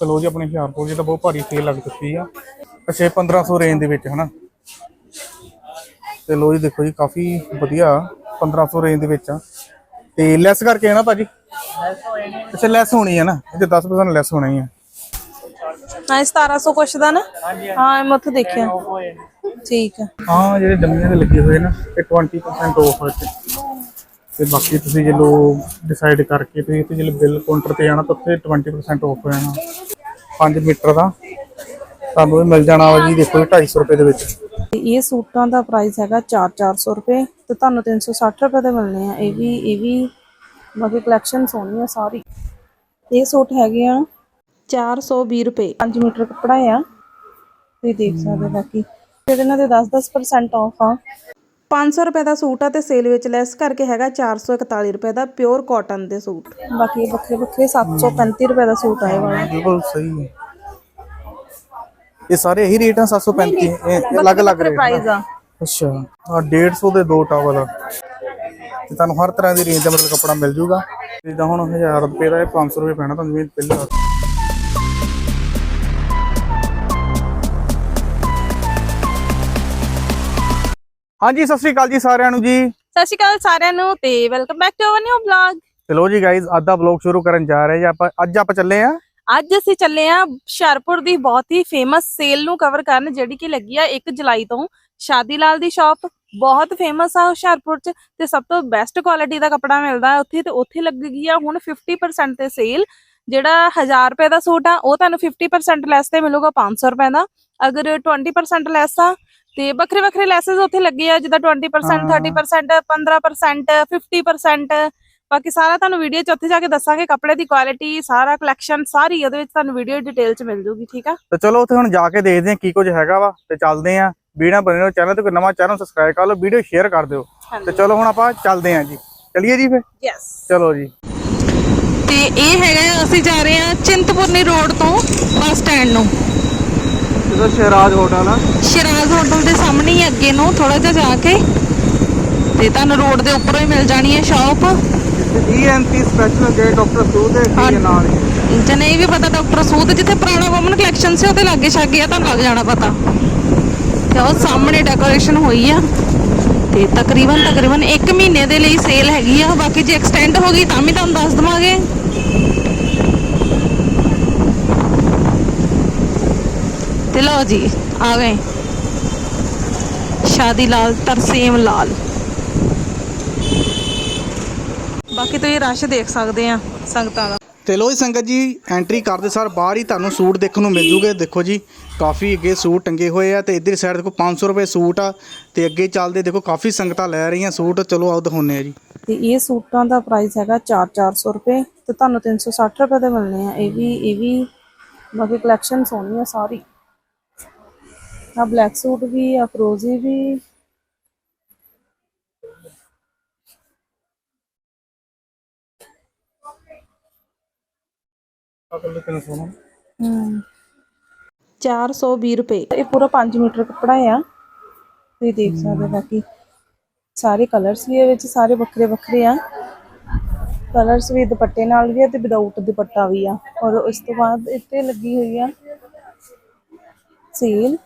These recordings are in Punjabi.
ਚਲੋ ਜੀ ਆਪਣੇ ਹੁਸ਼ਿਆਰਪੁਰ 'ਚ ਤਾਂ ਬਹੁਤ ਭਾਰੀ ਸੇਲ ਲੱਗ ਚੁੱਕੀ ਆ। ਅੱਛਾ 1500 ਰੇਂਜ ਦੇ ਵਿੱਚ ਹਨਾ? ਤੇ ਲੋ ਜੀ ਦੇਖੋ ਜੀ ਕਾਫੀ ਵਧੀਆ 1500 ਰੇਂਜ ਦੇ ਵਿੱਚ ਆ। ਤੇ ਲੈਸ ਕਰਕੇ ਹੈ ਨਾ ਭਾਜੀ? ਅੱਛਾ ਲੈਸ ਹੋਣੀ ਹੈ ਨਾ? ਇਹਦੇ 10% ਲੈਸ ਹੋਣਾ ਹੀ ਆ। ਹਾਂ 1700 ਕੁਛ ਦਾ ਨਾ? ਹਾਂ ਮੈਂ ਉੱਥੇ ਦੇਖਿਆ। ਠੀਕ ਹੈ ਹਾਂ ਜਿਹੜੇ ਡੰਮੀਆਂ ਦੇ ਲੱਗੇ ਹੋਏ ਨਾ ਇਹ 20% ਆਫ ਹੈ। ਤੇ ਬਾਕੀ ਤੁਸੀਂ ਜੇ ਲੋ ਡਿਸਾਈਡ ਕਰਕੇ ਤੁਸੀਂ ਇੱਥੇ ਜੇ ਬਿੱਲ ਕਾਊਂਟਰ ਤੇ ਜਾਣਾ ਤਾਂ ਉੱਥੇ 20% ਆਫ ਹੋ ਜਾਣਾ। 5 ਮੀਟਰ ਦਾ। ਤੁਹਾਨੂੰ ਇਹ ਮਿਲ ਜਾਣਾ ਵਾ ਜੀ, ਦੇਖੋ 250 ਰੁਪਏ ਦੇ ਵਿੱਚ। ਇਹ ਸੂਟਾਂ ਦਾ ਪ੍ਰਾਈਸ ਹੈਗਾ 4-400 ਰੁਪਏ ਤੇ ਤੁਹਾਨੂੰ 360 ਰੁਪਏ ਦੇ ਮਿਲਣੇ ਆ। ਇਹ ਵੀ ਇਹ ਵੀ ਬਾਕੀ ਕਲੈਕਸ਼ਨ ਸੋਹਣੀ ਆ ਸਾਰੀ। ਇਹ ਸੂਟ ਹੈਗੇ ਆ 420 ਰੁਪਏ। 5 ਮੀਟਰ ਕੱਪੜਾ ਆ। ਤੁਸੀਂ ਦੇਖ ਸਕਦੇ ਬਾਕੀ। ਤੇ ਇਹਨਾਂ ਦੇ 10-10% ਆਫ ਆ। 500 ਰੁਪਏ ਦਾ ਸੂਟ ਆ ਤੇ ਸੇਲ ਵਿੱਚ ਲੈਸ ਕਰਕੇ ਹੈਗਾ 441 ਰੁਪਏ ਦਾ ਪਿਓਰ ਕਾਟਨ ਦੇ ਸੂਟ। ਬਾਕੀ ਵੱਖਰੇ ਵੱਖਰੇ 735 ਰੁਪਏ ਦਾ ਸੂਟ ਆਏ ਵਾਲਾ। ਬਿਲਕੁਲ ਸਹੀ ਹੈ। ਇਹ ਸਾਰੇ ਇਹੀ ਰੇਟ ਆ 735 ਇਹ ਅਲੱਗ ਅਲੱਗ ਰੇਟ ਪ੍ਰਾਈਸ ਆ। ਅੱਛਾ ਆ 150 ਦੇ ਦੋ ਟਾਵਲ ਆ। ਤੇ ਤੁਹਾਨੂੰ ਹਰ ਤਰ੍ਹਾਂ ਦੀ ਰੇਂਜ ਦਾ ਮਤਲਬ ਕੱਪੜਾ ਮਿਲ ਜੂਗਾ। ਜਿੱਦਾਂ ਹੁਣ 1000 ਰੁਪਏ ਦਾ ਇਹ 500 ਰੁਪਏ ਪੈਣਾ ਤੁਹਾਨੂੰ ਜਿਵੇਂ ਪਹਿਲਾਂ ਹਾਂਜੀ ਸਤਿ ਸ੍ਰੀ ਅਕਾਲ ਜੀ ਸਾਰਿਆਂ ਨੂੰ ਜੀ। ਸਤਿ ਸ਼੍ਰੀ ਅਕਾਲ ਸਾਰਿਆਂ ਨੂੰ ਤੇ welcome back to our new vlog ਚਲੋ ਜੀ ਗਾਇਜ਼ ਅੱਜ ਦਾ ਵਲੌਗ ਸ਼ੁਰੂ ਕਰਨ ਜਾ ਰਹੇ ਜੀ ਆਪਾਂ। ਅੱਜ ਆਪਾਂ ਚੱਲੇ ਆ ਅੱਜ ਅਸੀਂ ਚੱਲੇ ਆ ਹੁਸ਼ਿਆਰਪੁਰ ਦੀ ਬਹੁਤ ਹੀ ਫੇਮਸ ਸੇਲ ਨੂੰ ਕਵਰ ਕਰਨ ਜਿਹੜੀ ਕਿ ਲੱਗੀ ਆ 1 ਜੁਲਾਈ ਤੋਂ। ਸ਼ਾਦੀ ਲਾਲ ਦੀ ਸ਼ਾਪ ਬਹੁਤ ਫੇਮਸ ਆ ਹੁਸ਼ਿਆਰਪੁਰ ਚ ਤੇ ਸਭ ਤੋਂ ਬੈਸਟ ਕੁਆਲਿਟੀ ਦਾ ਕੱਪੜਾ ਮਿਲਦਾ ਹੈ ਉੱਥੇ ਤੇ ਉੱਥੇ ਲੱਗੀ ਆ ਹੁਣ 50% ਤੇ ਸੇਲ ਜਿਹੜਾ 1000 ਰੁਪਏ ਦਾ ਸੂਟ ਆ ਉਹ ਤੁਹਾਨੂੰ 50% ਲੈਸ ਤੇ ਮਿਲੂਗਾ 500 ਰੁਪਏ ਦਾ। ਅਗਰ 20% ਲੈਸ ਆ ਤੇ ਵੱਖਰੇ ਵੱਖਰੇ ਲੈਸਸ ਉੱਥੇ ਲੱਗੇ ਆ ਜਿੱਦਾਂ 20% ਹਾਂ। 30% 15% 50% ਬਾਕੀ ਸਾਰਾ ਤੁਹਾਨੂੰ ਵੀਡੀਓ ਚ ਉੱਥੇ ਜਾ ਕੇ ਦੱਸਾਂਗੇ ਕੱਪੜੇ ਦੀ ਕੁਆਲਿਟੀ ਸਾਰਾ ਕਲੈਕਸ਼ਨ ਸਾਰੀ ਉਹਦੇ ਵਿੱਚ ਤੁਹਾਨੂੰ ਵੀਡੀਓ ਡਿਟੇਲ ਚ ਮਿਲ ਜੂਗੀ ਠੀਕ ਆ? ਤੇ ਚਲੋ ਉੱਥੇ ਹੁਣ ਜਾ ਕੇ ਦੇਖਦੇ ਹਾਂ ਕੀ ਕੁਝ ਹੈਗਾ ਵਾ ਤੇ ਚੱਲਦੇ ਹਾਂ। ਵੀਡੀਓ ਬਣੇ ਰਹੋ ਚੈਨਲ ਤੇ ਕੋਈ ਨਵਾਂ ਚੈਨਲ ਸਬਸਕ੍ਰਾਈਬ ਕਰ ਲਓ ਵੀਡੀਓ ਸ਼ੇਅਰ ਕਰ ਦਿਓ। ਤੇ ਚਲੋ ਹੁਣ ਆਪਾਂ ਚੱਲਦੇ ਹਾਂ ਜੀ। ਚਲਿਏ ਜੀ ਫਿਰ? ਯੈਸ ਚਲੋ ਜੀ। ਤੇ ਇਹ ਹੈਗਾ ਆ, ਅਸੀਂ ਜਾ ਰਹੇ ਹਾਂ ਚਿੰਤਪੁਰਨੀ ਰੋਡ ਤੋਂ ਬੱਸ ਸਟੈਂਡ ਨੂੰ। ਇਹਦਾ ਸ਼ਹਿਰਾਜ ਹੋਟਲ ਆ। ਸ਼ਿਰਾਜ਼ ਹੋਟਲ ਦੇ ਸਾਹਮਣੇ ਹੀ ਅੱਗੇ ਨੂੰ ਥੋੜਾ ਜਿਹਾ ਜਾ ਕੇ। ਤੇ ਤੁਹਾਨੂੰ ਰੋਡ ਦੇ ਉੱਪਰੋਂ ਹੀ ਮਿਲ ਜਾਣੀ ਹੈ ਸ਼ਾਪ। ਈਐਨਟੀ ਸਪੈਸ਼ਲ ਗੇਟ ਡਾਕਟਰ ਸੂ ਦੇ ਹਾਂ। ਕੀ ਨਾਲ ਹੀ ਜਨ ਇਹ ਵੀ ਪਤਾ ਡਾਕਟਰ ਸੂਦ ਜਿੱਥੇ ਪੁਰਾਣਾ ਵਮਨ ਕਲੈਕਸ਼ਨ ਸੀ ਉਹਦੇ ਲਾਗੇ ਛਾਗੇ ਆ ਤੁਹਾਨੂੰ ਲੱਗ ਜਾਣਾ ਪਤਾ। ਤੇ ਉਹ ਸਾਹਮਣੇ ਡੈਕੋਰੇਸ਼ਨ ਹੋਈ ਆ। ਤੇ ਤਕਰੀਬਨ ਤਕਰੀਬਨ 1 ਮਹੀਨੇ ਦੇ ਲਈ ਸੇਲ ਹੈਗੀ ਆ। ਬਾਕੀ ਜੇ ਐਕਸਟੈਂਡ ਹੋ ਗਈ ਤਾਂ ਵੀ ਤੁਹਾਨੂੰ ਦੱਸ ਦਵਾਂਗੇ। ਤੇ ਲਓ ਜੀ ਆ ਗਏ। ਸ਼ਾਦੀ ਲਾਲ ਤਰਸੇਮ ਲਾਲ। ਬਾਕੀ ਤੁਸੀਂ ਰਸ਼ ਦੇਖ ਸਕਦੇ ਆ ਸੰਗਤਾਂ ਦਾ। ਤੇ ਲੋ ਜੀ ਸੰਗਤ ਜੀ ਐਂਟਰੀ ਕਰਦੇ ਸਾਰ ਬਾਹਰ ਹੀ ਤੁਹਾਨੂੰ ਸੂਟ ਦੇਖਣ ਨੂੰ ਮਿਲ ਜੂਗੇ। ਦੇਖੋ ਜੀ ਕਾਫੀ ਅੱਗੇ ਸੂਟ ਟੰਗੇ ਹੋਏ ਆ ਤੇ ਇਧਰ ਸਾਈਡ ਦੇਖੋ 500 ਰੁਪਏ ਸੂਟ ਆ ਤੇ ਅੱਗੇ ਚੱਲਦੇ ਦੇਖੋ ਕਾਫੀ ਸੰਗਤਾਂ ਲੈ ਰਹੀਆਂ ਸੂਟ। ਚਲੋ ਆਓ ਦਿਖਾਉਂਦੇ ਆ ਜੀ। ਤੇ ਇਹ ਸੂਟਾਂ ਦਾ ਪ੍ਰਾਈਸ ਹੈਗਾ 4-400 ਰੁਪਏ ਤੇ ਤੁਹਾਨੂੰ 360 ਰੁਪਏ ਦੇ ਮਿਲਣੇ ਆ। ਇਹ ਵੀ ਇਹ ਵੀ ਬਾਕੀ ਕਲੈਕਸ਼ਨ ਸੋਹਣੀ ਆ ਸਾਰੀ। ਆ ਬਲੈਕ ਸੂਟ ਵੀ ਆ ਫਰੋਜ਼ੀ ਵੀ। ਹਮ। 420 ਰੁਪਏ। ਇਹ ਪੂਰਾ 5 ਮੀਟਰ ਕੱਪੜਾ ਆ। ਤੁਸੀਂ ਦੇਖ ਸਕਦੇ ਹੋ ਬਾਕੀ ਸਾਰੇ ਕਲਰਸ ਵੀ ਇਹ ਵਿੱਚ ਸਾਰੇ ਵੱਖਰੇ ਵੱਖਰੇ ਆ। ਕਲਰਸ ਵੀ ਦੁਪੱਟੇ ਨਾਲ ਵੀ ਆ ਤੇ ਵਿਦਆਊਟ ਦੁਪੱਟਾ ਵੀ ਆ। ਔਰ ਉਸ ਤੋਂ ਬਾਅਦ ਇੱਥੇ ਲੱਗੀ ਹੋਈ ਆ ਸੇਲ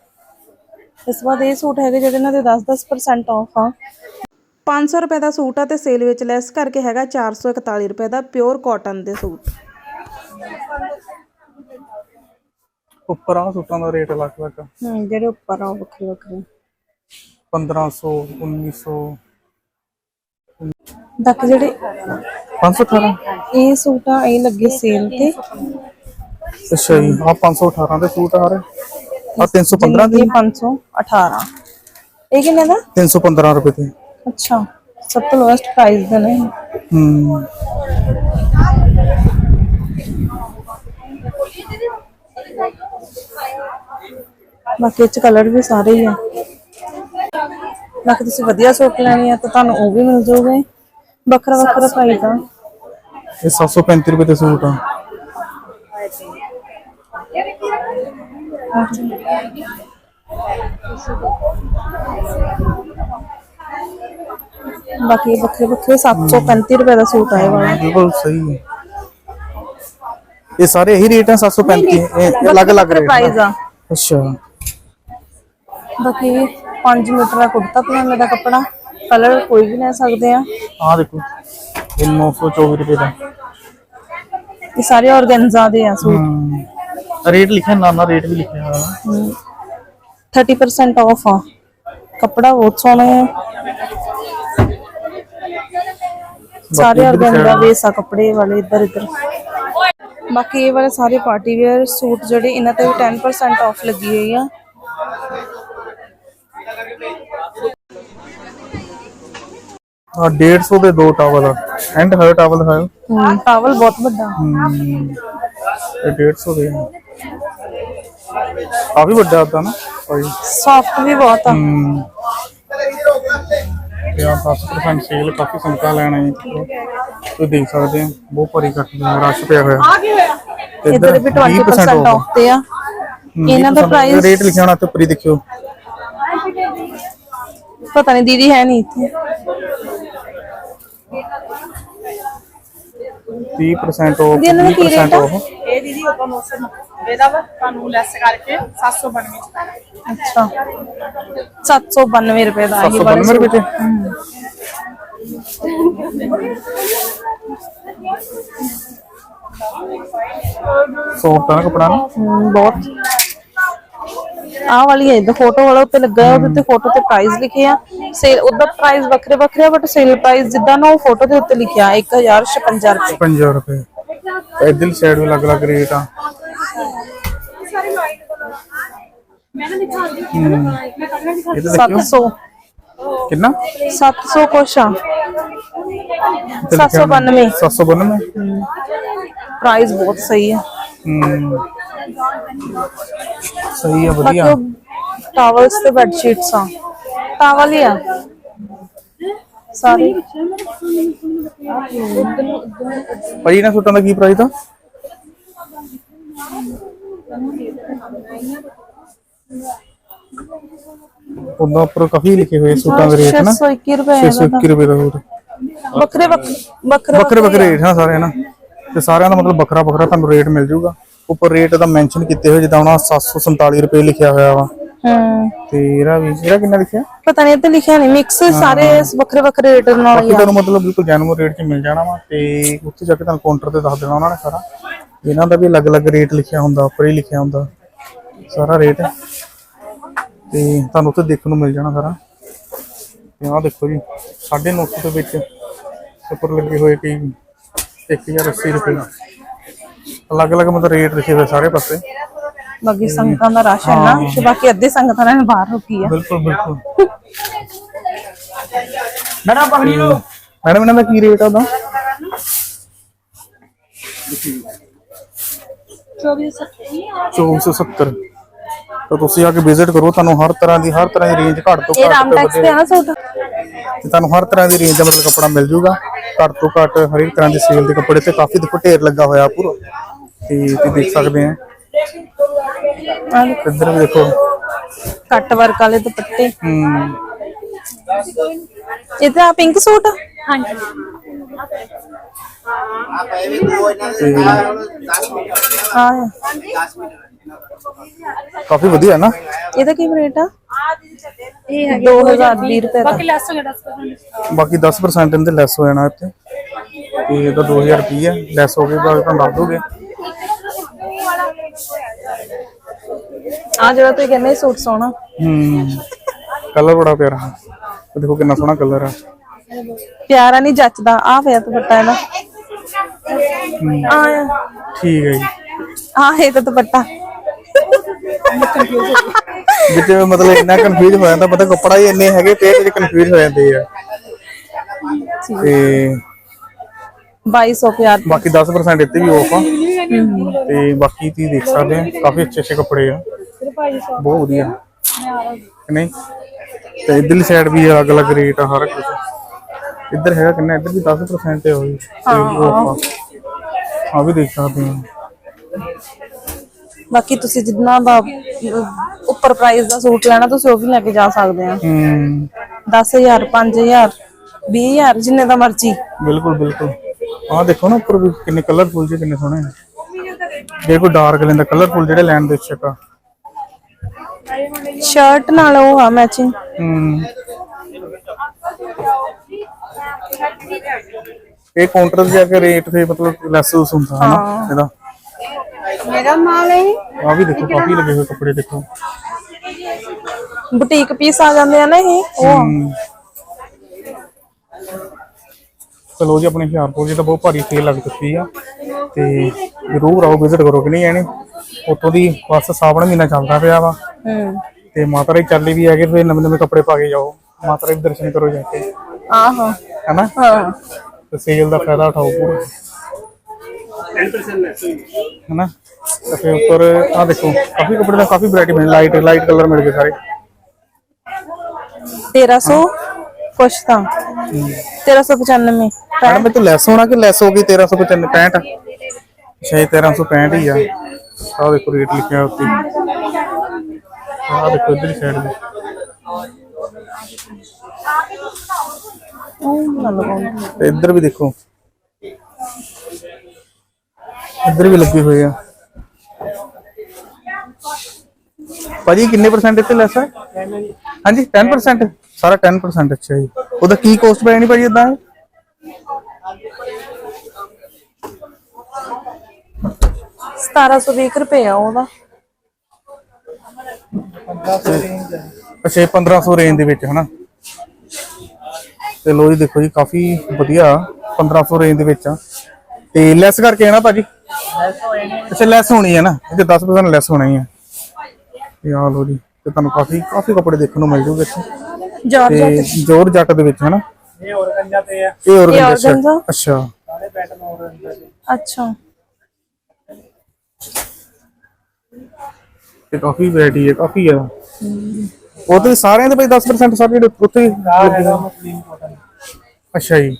ਇਸ ਬਾਅਦ ਇਹ ਸੂਟ ਹੈਗੇ ਜਿਹੜੇ ਇਹਨਾਂ ਦੇ 10-10% ਆਫ ਆ। 500 ਰੁਪਏ ਦਾ ਸੂਟ ਆ ਤੇ ਸੇਲ ਵਿੱਚ ਲੈਸ ਕਰਕੇ ਹੈਗਾ 441 ਰੁਪਏ ਦਾ ਪਿਓਰ ਕਾਟਨ ਦੇ ਸੂਟ। ਉੱਪਰ ਆ ਸੂਟਾਂ ਦਾ ਰੇਟ ਅਲੱਗ ਅਲੱਗ ਆ। ਜਿਹੜੇ ਉੱਪਰ ਆ ਉਹ ਵੱਖਰੇ ਵੱਖਰੇ। 1500 1900 ਬਾਕੀ ਜਿਹੜੇ 518 ਇਹ ਇਹ ਸੂਟ ਆ ਇਹ ਲੱਗੇ ਸੇਲ ਤੇ। ਅੱਛਾ ਜੀ ਆ 518 ਦੇ ਸੂਟ ਆ ਰਹੇ ਆ 315 ਦੇ? ਇਹ 518 ਇਹ ਕਿੰਨੇ ਦਾ? 315 ਰੁਪਏ ਦੇ। ਅੱਛਾ ਸਭ ਤੋਂ ਲੋਐਸਟ ਪ੍ਰਾਈਸ ਦਾ ਨੇ। ਹੂੰ। ਬਾਕੀ ਇਹ ਚ ਕਲਰ ਵੀ ਸਾਰੇ ਹੀ ਆ। ਬਾਕੀ ਤੁਸੀਂ ਵਧੀਆ ਸੂਟ ਲੈਣੀ ਆ ਤਾਂ ਤੁਹਾਨੂੰ ਉਹ ਵੀ ਮਿਲ ਜਾਊਗੇ। ਵੱਖਰਾ ਵੱਖਰਾ ਪ੍ਰਾਈਸ ਆ। ਇਹ 735 ਰੁਪਏ ਦੇ ਸੂਟ ਆ। ਬਾਕੀ ਇਹ ਵੱਖਰੇ ਵੱਖਰੇ 735 ਰੁਪਏ ਦਾ ਸੂਟ ਆਏ ਵਾਲਾ ਬਿਲਕੁਲ ਸਹੀ ਹੈ। ਇਹ ਸਾਰੇ ਇਹੀ ਰੇਟ ਆ 735 ਇਹ ਅਲੱਗ-ਅਲੱਗ ਰੇਟ ਪ੍ਰਾਈਸ ਆ। ਅੱਛਾ। ਬਾਕੀ 5 ਮੀਟਰ ਦਾ ਕੁੜਤਾ ਪਜਾਮੇ ਦਾ ਕੱਪੜਾ ਕਲਰ ਕੋਈ ਵੀ ਲੈ ਸਕਦੇ ਆ। ਆਹ ਦੇਖੋ ਇਹ 924 ਰੁਪਏ ਦਾ। ਇਹ ਸਾਰੇ ਆਰਗੈਂਜ਼ਾ ਦੇ ਆ ਸੂਟ। ਰੇਟ ਲਿਖਿਆ ਨਾ ਨਾ ਰੇਟ ਵੀ ਲਿਖਿਆ ਹੋਇਆ। 30% ਆਫ ਆ। ਕੱਪੜਾ ਬਹੁਤ ਸੋਹਣਾ ਹੈ ਸਾਰੇ ਇੱਧਰ ਆਰਗੈਂਜ਼ਾ ਬੇਸ ਆ ਕੱਪੜੇ ਵਾਲੇ ਇੱਧਰ ਇੱਧਰ। ਬਾਕੀ ਇਹ ਵਾਲੇ ਸਾਰੇ ਪਾਰਟੀ ਵੇਅਰ ਸੂਟ ਜਿਹੜੇ ਇਹਨਾਂ ਤੇ ਵੀ 10% ਆਫ ਲੱਗੀ ਹੋਈ ਆ। ਆ 150 ਦੇ ਦੋ ਟਾਵਲ ਆ। ਐਂਡ ਹਰ ਟਾਵਲ ਹੈ। ਟਾਵਲ ਬਹੁਤ ਵੱਡਾ। ਇਹ 150 ਦੇ ਕਾਫੀ ਵੱਡਾ ਹੁੰਦਾ ਨਾ ਭਾਈ। ਸੌਫਟ ਵੀ ਬਹੁਤ ਆ। ਹਮ ਯਾਰ 10% ਸੇਲ ਕਾਫੀ ਸੰਕਾ ਲੈਣਾ ਹੈ ਤੁਸੀਂ ਦੇਖ ਸਕਦੇ ਆ ਬਹੁਤ ਭਾਰੀ ਕੱਟ ਰਸ਼ ਪਿਆ ਹੋਇਆ। ਤੇ ਇੱਧਰ ਵੀ 20% ਆਫ ਤੇ ਆ। ਇਹਨਾਂ ਦਾ ਪ੍ਰਾਈਸ ਰੇਟ ਲਿਖਿਆ ਹੋਣਾ ਤੇ ਉੱਪਰ ਹੀ ਦੇਖਿਓ। ਪਤਾ ਨਹੀਂ ਦੀਦੀ ਹੈ ਨਹੀਂ ਇੱਥੇ। 30% ਆਫ ਦੀਦੀ ਇਹਨਾਂ ਦਾ ਕੀ 20% rate ਆ? ਆਫ ਇਹ ਦੀਦੀ ਉਹ ਪ੍ਰਮੋਸ਼ਨ ਇਹਦਾ ਵਾ ਤੁਹਾਨੂੰ ਲੈਸ ਕਰਕੇ 792 ਚ ਪੈਣਾ ਅੱਛਾ 792 ਰੁਪਏ ਦਾ ਇਹ ਵਾਲਾ 792 ਰੁਪਏ ਸੂਟ। ਚ ਸੌਫਟ ਆ ਨਾ ਕਪੜਾ ਨਾ ਹਮ, ਬਹੁਤ ਆਹ ਵਾਲੀ ਹੈ ਇਹਦਾ ਫੋਟੋ ਵਾਲਾ ਉੱਤੇ ਲੱਗਾ ਹੈ ਉਹਦੇ ਤੇ ਫੋਟੋ ਤੇ ਪ੍ਰਾਈਸ ਲਿਖੇ ਆ। ਸੇਲ ਉਹਦਾ ਪ੍ਰਾਈਸ ਵੱਖਰੇ ਵੱਖਰੇ ਆ ਬਟ ਸੇਲ ਪ੍ਰਾਈਸ ਜਿੱਦਾਂ ਨਾ ਉਹ ਫੋਟੋ ਦੇ ਉੱਤੇ ਲਿਖਿਆ 1056 ਰੁਪਏ। 50 ਰੁਪਏ। ਇਧਰਲੀ ਸਾਈਡ ਵੀ ਅਲੱਗ-ਅਲੱਗ ਰੇਟ ਆ। ਇਹ ਤਾਂ ਦੇਖਿਓ 700 ਕਿੰਨਾ? 700 ਕੁਛ ਆ। ਇੱਥੇ ਲਿਖਿਆ 792 792 ਪ੍ਰਾਈਸ ਬਹੁਤ ਸਹੀ ਆ। ਹਮ ਸਹੀ ਆ ਵਧੀਆ। ਟਾਵਲਸ ਤੇ ਬੈੱਡ ਸ਼ੀਟਸ ਆ। ਟਾਵਲ ਹੀ ਆ। ਸਾਰੇ। ਭਾਜੀ ਇਹਨਾਂ ਸੂਟਾਂ ਦਾ ਕੀ ਪ੍ਰਾਈਸ ਆ? ਉਹਨਾਂ ਉੱਪਰ ਕਾਫੀ ਲਿਖੇ ਹੋਏ ਸੂਟਾਂ ਦੇ ਰੇਟ ਨਾ 621 ਰੁਪਏ ਦਾ 621 ਰੁਪਏ ਦਾ ਸੂਟ। ਵੱਖਰੇ ਵੱਖਰੇ ਵੱਖਰੇ ਵੱਖਰੇ ਰੇਟ ਹਨ ਸਾਰੇ ਨਾ ਤੇ ਸਾਰਿਆਂ ਦਾ ਮਤਲਬ ਵੱਖਰਾ ਵੱਖਰਾ ਤੁਹਾਨੂੰ ਰੇਟ ਮਿਲ ਜਾਊਗਾ। ਉੱਪਰ ਰੇਟ ਦਾ ਮੈਂਸ਼ਨ ਕੀਤੇ ਹੋਏ ਜਿੱਦਾਂ ਉਹਨਾਂ 747 ਰੁਪਏ ਲਿਖਿਆ ਹੋਇਆ ਵਾ। ਹਮ ਤੇ ਇਹਦਾ ਵੀ ਇਹਦਾ ਕਿੰਨਾ ਲਿਖਿਆ? ਪਤਾ ਨਹੀਂ ਇੱਥੇ ਲਿਖਿਆ ਨਹੀਂ ਮਿਕਸ ਸਾਰੇ ਵੱਖਰੇ ਵੱਖਰੇ ਰੇਟ ਨਾਲ ਹੀ ਬਾਕੀ ਆ ਤੁਹਾਨੂੰ ਮਤਲਬ ਬਿਲਕੁਲ ਜੈਨੂਅਲ ਰੇਟ 'ਚ ਮਿਲ ਜਾਣਾ ਵਾ ਤੇ ਉੱਥੇ ਜਾ ਕੇ ਤੁਹਾਨੂੰ ਕਾਊਂਟਰ ਤੇ ਦੱਸ ਦੇਣਾ ਉਹਨਾਂ ਨੇ ਸਾਰਾ। ਇਹਨਾਂ ਦਾ ਵੀ ਅਲੱਗ-ਅਲੱਗ ਰੇਟ ਲਿਖਿਆ ਹੁੰਦਾ ਉੱਪਰ ਹੀ ਲਿਖਿਆ ਹੁੰਦਾ ਸਾਰਾ ਰੇਟ ਤੇ ਤੁਹਾਨੂੰ ਉੱਥੇ ਦੇਖਣ ਨੂੰ ਮਿਲ ਜਾਣਾ ਸਾਰਾ। ਤੇ ਆਹ ਦੇਖੋ ਜੀ 950 ਦੇ ਵਿੱਚ ਉੱਪਰ ਲੱਗੇ ਹੋਏ ਕਿ 1080 ਰੁਪਏ ਅਲੱਗ-ਅਲੱਗ ਮਤਲਬ ਰੇਟ ਲਿਖੇ ਹੋਏ ਸਾਰੇ ਪਾਸੇ। ਬਾਕੀ ਸੰਗਤਾਂ ਦਾ ਰਸ਼ ਹੈ ਨਾ ਤੇ ਬਾਕੀ ਅੱਧੇ ਸੰਗਤਾਂ ਨੇ ਬਾਹਰ ਰੁਕੀ ਆ। ਬਿਲਕੁਲ ਬਿਲਕੁਲ। ਮੈਡਮ ਪਕੜੀ ਲਓ। ਮੈਡਮ ਇਹਨਾਂ ਦਾ ਕੀ ਰੇਟ ਆ ਉਹਦਾ? 2470 ਤਾਂ ਤੁਸੀਂ ਆ ਕੇ ਵਿਜ਼ਿਟ ਕਰੋ ਤੁਹਾਨੂੰ ਹਰ ਤਰ੍ਹਾਂ ਦੀ ਹਰ ਤਰ੍ਹਾਂ ਦੀ ਰੇਂਜ ਘੱਟ ਤੋਂ ਇਹ ਘੱਟ ਰਾਮ ਤੇ ਟੈਕਸ ਤੇ ਆ ਨਾ ਸੂਟ? ਤੇ ਤੁਹਾਨੂੰ ਹਰ ਤਰ੍ਹਾਂ ਦੀ ਰੇਂਜ ਦਾ ਮਤਲਬ ਕੱਪੜਾ ਮਿਲ ਜਾਊਗਾ ਘੱਟ ਤੋਂ ਘੱਟ ਹਰੇਕ ਤਰ੍ਹਾਂ ਦੇ ਸੇਲ ਦੇ ਕੱਪੜੇ ਤੇ ਕਾਫੀ ਢੇਰ ਲੱਗਾ ਹੋਇਆ ਪੂਰਾ। ਤੇ ਤੁਸੀਂ ਦੇਖ ਸਕਦੇ ਆ ਆਹ ਦੇਖੋ, ਇੱਧਰ ਵੀ ਦੇਖੋ। ਕੱਟ ਵਰਕ ਵਾਲੇ ਦੁਪੱਟੇ। ਹਮ ਇਹ ਤਾਂ ਪਿੰਕ ਸੂਟ ਆ? ਤੇ ਹਾਂ। ਕਾਫੀ ਵਧੀਆ ਹੈ ਨਾ। ਇਹਦਾ ਕੀ ਰੇਟ ਆ? ਇਹ ਹੈਗੇ 2020 ਰੁਪਏ ਦਾ। ਬਾਕੀ ਲੈਸ ਹੋ ਗਿਆ 10% ਬਾਕੀ 10% ਇਹਦੇ ਲੈਸ ਹੋ ਜਾਣਾ ਇੱਥੇ। ਤੇ ਇਹਦਾ 2000 ਰੁਪਏ ਹੈ। ਲੈਸ ਹੋ ਗਈ ਬਾਅਦ ਤੁਹਾਨੂੰ ਦੱਸ ਦੋਗੇ। ਆ ਜਿਹੜਾ ਤੁਸੀਂ ਕਹਿੰਦੇ ਸੂਟ ਸੋਹਣਾ। ਹੂੰ। ਕਲਰ ਬੜਾ ਪਿਆਰਾ। ਹੈ ਦੇਖੋ ਕਿੰਨਾ ਸੋਹਣਾ ਕਲਰ ਹੈ ਪਿਆਰਾ ਨਹੀਂ ਜੱਚਦਾ ਆ ਪਿਆ ਦੁਪੱਟਾ ਇਹਦਾ। ਆ ਠੀਕ ਹੈ ਜੀ। ਆ ਇਹ ਤਾਂ ਦੁਪੱਟਾ। ਵਿੱਚ ਮਤਲਬ ਇੰਨਾ ਕਨਫਿਊਜ਼ ਹੋ ਜਾਂਦਾ ਪਤਾ ਕੱਪੜਾ ਹੀ ਇੰਨੇ ਹੈਗੇ ਤੇ ਇਹ ਕਨਫਿਊਜ਼ ਹੋ ਜਾਂਦੇ ਆ। ਤੇ 2250 ਬਾਕੀ 10% ਇੱਥੇ ਵੀ ਆਫ ਆ। ਤੇ ਬਾਕੀ ਤੁਸੀਂ ਦੇਖ ਸਕਦੇ ਆ ਕਾਫੀ ਅੱਛੇ ਅੱਛੇ ਕੱਪੜੇ ਆ। ਬਹੁਤ ਵਧੀਆ। ਨਹੀਂ? ਤੇ ਇਧਰਲੀ ਸਾਈਡ ਵੀ ਅਲੱਗ-ਅਲੱਗ ਰੇਟ ਆ ਹਰ ਕੁਝ ਇੱਧਰ ਹੈਗਾ ਕਿੰਨਾ? ਇੱਧਰ ਵੀ 10% ਹੈ। ਹੋਈ ਆ ਵੀ ਦੇਖ ਸਕਦੇ ਆ ਬਾਕੀ ਤੁਸੀਂ ਜਿੰਨਾ ਦਾ ਉੱਪਰ ਪ੍ਰਾਈਸ ਦਾ ਸੂਟ ਲੈਣਾ ਤੁਸੀਂ ਉਹ ਵੀ ਲੈ ਕੇ ਜਾ ਸਕਦੇ ਆ ਹੂੰ। 10000 5000 20000 ਜਿੰਨੇ ਦਾ ਮਰਜ਼ੀ। ਬਿਲਕੁਲ ਬਿਲਕੁਲ। ਆਹ ਦੇਖੋ ਨਾ ਉੱਪਰ ਵੀ ਕਿੰਨੇ ਕਲਰਫੁਲ ਜਿਹੇ ਕਿੰਨੇ ਸੋਹਣੇ। ਆ ਕੋਈ ਡਾਰਕ ਲੈਂਦਾ ਕਲਰਫੁਲ ਜਿਹੜੇ ਲੈਣ ਦੇ ਇੱਛੁਕ ਆ। ਸ਼ਰਟ ਨਾਲ ਉਹ ਆ ਮੈਚਿੰਗ ਹਮ ਇਹ ਕਾਊਂਟਰ ਤੇ ਜਾ ਕੇ ਰੇਟ ਤੇ ਮਤਲਬ ਲੈਸ ਲੂਸ ਹੁੰਦਾ ਹੈ। ਨਾ ਇਹਦਾ। ਮੇਰਾ ਮਾਲ ਹੈ ਆ ਵੀ ਦੇਖੋ ਕਾਫੀ ਲੱਗੇ ਹੋਏ ਕੱਪੜੇ ਦੇਖੋ। ਬੁਟੀਕ ਪੀਸ ਆ ਜਾਂਦੇ ਆ ਨਾ ਇਹ ਉਹ ਹਮ। ਚਲੋ ਜੀ ਆਪਣੇ ਹੁਸ਼ਿਆਰਪੁਰ ਜੀ ਤਾਂ ਬਹੁਤ ਭਾਰੀ ਸੇਲ ਲੱਗ ਚੁੱਕੀ ਆ। ਤੇ ਜ਼ਰੂਰ ਆਓ ਵਿਜ਼ਿਟ ਕਰੋ ਕਿ ਨਹੀਂ ਐਨੇ ਉੱਥੋਂ ਦੀ ਬਸ ਸਾਵਣ ਮਹੀਨਾ ਚੱਲਦਾ ਪਿਆ ਵਾ। ਹੂੰ। ਤੇ ਮਾਤਾ ਰਾਣੀ ਚੱਲੀ ਵੀ ਹੈਗੇ ਫਿਰ ਨਵੇਂ ਨਵੇਂ ਕੱਪੜੇ ਪਾ ਕੇ ਜਾਓ। ਮਾਤਾ ਦੇ ਦਰਸ਼ਨ ਕਰੋ ਜਾ ਕੇ। ਆਹੋ। ਹੈਨਾ? ਹਾਂ। ਤੇ ਸੇਲ ਦਾ ਫਾਇਦਾ ਉਠਾਓ ਪੂਰਾ। 10% ਹੈਨਾ? ਤੇ ਫਿਰ ਉੱਪਰ ਆ ਦੇਖੋ ਕਾਫੀ ਕੱਪੜੇ ਦਾ ਕਾਫੀ ਵੈਰਾਈਟੀ ਮਿਲ ਲਾਈਟ ਲਾਈਟ ਕਲਰ ਮਿਲ ਗਏ ਸਾਰੇ। 1300 ਕੁਛ ਤਾਂ 1395 ਮੈਡਮ, ਇਹ ਤੋਂ ਲੈਸ ਹੋਣਾ ਕਿ ਲੈਸ ਹੋ ਗਈ? 1365 ਅੱਛਾ, ਇਹ 1365 ਹੀ ਆ। ਆਹ ਦੇਖੋ, ਰੇਟ ਲਿਖਿਆ ਉੱਤੇ। ਆਹ ਦੇਖੋ, ਇਧਰ ਸਾਈਡ ਤੇ ਉਹ ਨਾ ਲਗਾਉਣਾ ਤੇ ਇੱਧਰ ਵੀ ਦੇਖੋ। ਇੱਧਰ ਵੀ ਲੱਗੇ ਹੋਏ ਆ। ਭਾਜੀ, ਕਿੰਨੇ ਪਰਸੈਂਟ ਇੱਥੇ ਲੈਸ ਹੈ? ਹਾਂਜੀ 10% ਸਾਰਾ 10% ਅੱਛਾ ਜੀ। ਉਹਦਾ ਕੀ ਕੋਸਟ ਪੈ ਜਾਣੀ ਭਾਜੀ ਇਦਾਂ 1720 ਰੁਪਏ ਆ ਉਹਦਾ। ਅੱਛਾ ਇਹ 1500 ਰੇਂਜ ਦੇ ਵਿੱਚ ਹਨਾ? ਤੇ ਲੋ ਜੀ ਦੇਖੋ ਜੀ ਕਾਫੀ ਵਧੀਆ 1500 ਰੇਂਜ ਦੇ ਵਿੱਚ ਆ। ਤੇ ਲੈਸ ਕਰਕੇ ਹੈ ਨਾ ਭਾਜੀ? ਅੱਛਾ ਲੈਸ ਹੋਣੀ ਹੈ ਨਾ। ਇਹਦੇ 10% ਲੈਸ ਹੋਣਾ ਹੀ ਹੈ। ਇਹ ਆ ਲੋ ਜੀ ਤੇ ਤੁਹਾਨੂੰ ਕਾਫੀ ਕਾਫੀ ਕੱਪੜੇ ਦੇਖਣ ਨੂੰ ਮਿਲ ਜੂਗੇ ਇੱਥੇ। ਜਾਰ ਤੇ ਜੋਰ ਜੱਟ ਦੇ ਵਿੱਚ ਹਨਾ? ਇਹ ਔਰਗੰਜਾ ਤੇ ਆ। ਇਹ ਔਰਗੰਜਾ organza? ਅੱਛਾ। ਸਾਰੇ ਪੈਟਰਨ ਔਰਗੰਜਾ ਦੇ। ਅੱਛਾ। ਤੇ ਕਾਫੀ ਵੈਰਾਈਟੀ ਹੈ ਕਾਫੀ ਆ। ਉਹ ਤੇ ਸਾਰਿਆਂ ਦੇ ਭਾਈ 10% ਸਾਰੇ ਜਿਹੜੇ ਉੱਥੇ ਹੀ ਆ ਲੱਗੇ ਹੈਗਾ ਹੋਏ। ਮਸਲੀਨ ਕਾਟਨ ਅੱਛਾ ਜੀ।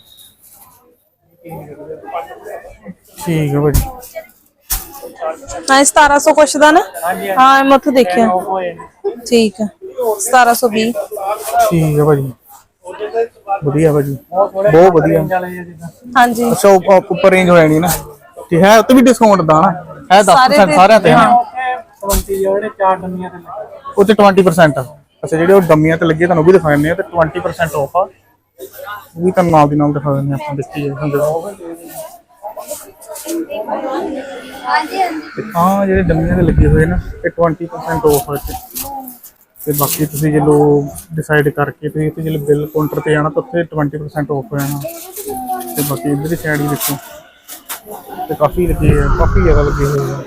ਠੀਕ ਹੈ ਭਾਜੀ ਹਾਂ 1700 ਕੁਛ ਦਾ ਨਾ? ਹਾਂਜੀ ਹਾਂ ਮੈਂ ਉੱਥੇ ਦੇਖਿਆ। ਆਫ ਹੋਏ ਨੇ। ਠੀਕ ਹੈ 1720 ਠੀਕ ਹੈ ਭਾਜੀ। ਵਧੀਆ ਭਾਜੀ। ਬਹੁਤ ਵਧੀਆ। ਹਾਂਜੀ। ਅੱਛਾ ਉੱਪ- ਉੱਪਰ ਰੇਂਜ ਹੋ ਜਾਣੀ ਨਾ। ਤੇ ਹੈ ਉੱਤੇ ਵੀ ਡਿਸਕਾਊਂਟ ਦਾ ਨਾ। ਹੈ 10% ਤੇ- ਸਾਰਿਆਂ ਤੇ ਹੈ ਉੱਥੇ 20 ਜਿਹੜੇ ਚਾਰ ਡੰਮੀਆਂ ਤੇ ਉੱਤੇ 20% ਆ। ਅੱਛਾ ਜਿਹੜੇ ਉਹ ਡੰਮੀਆਂ ਤੇ ਲੱਗੇ ਤੁਹਾਨੂੰ ਉਹ ਵੀ ਦਿਖਾ ਦਿੰਦੇ ਆ ਤੇ 20% ਆਫ ਆ। ਉਹ ਵੀ ਤੁਹਾਨੂੰ ਨਾਲ ਦੀ ਨਾਲ ਦਿਖਾ ਦਿੰਦੇ ਆ ਆਪਾਂ ਦੇਖੀ ਜਾਏ ਤੁਹਾਨੂੰ ਤੇ ਹਾਂ ਜਿਹੜੇ ਡੰਮੀਆਂ ਤੇ ਲੱਗੇ ਹੋਏ ਨਾ ਇਹ 20% ਆਫ ਆ ਤੇ ਬਾਕੀ ਤੁਸੀਂ ਜੇ ਲੋ ਡਿਸਾਈਡ ਕਰਕੇ ਤੁਸੀਂ ਇੱਥੇ ਜਿਹੜੇ ਬਿੱਲ ਕਾਊਂਟਰ ਤੇ ਆਣਾ ਤਾਂ ਉੱਥੇ 20% ਆਫ ਹੋ ਜਾਣਾ। ਤੇ ਬਾਕੀ ਇੱਧਰ ਦੀ ਸਾਈਡ ਵੀ ਦੇਖੋ। ਤੇ ਕਾਫੀ ਲੱਗੇ ਆ ਕਾਫੀ ਜ਼ਿਆਦਾ ਲੱਗੇ ਹੋਏ ਆ।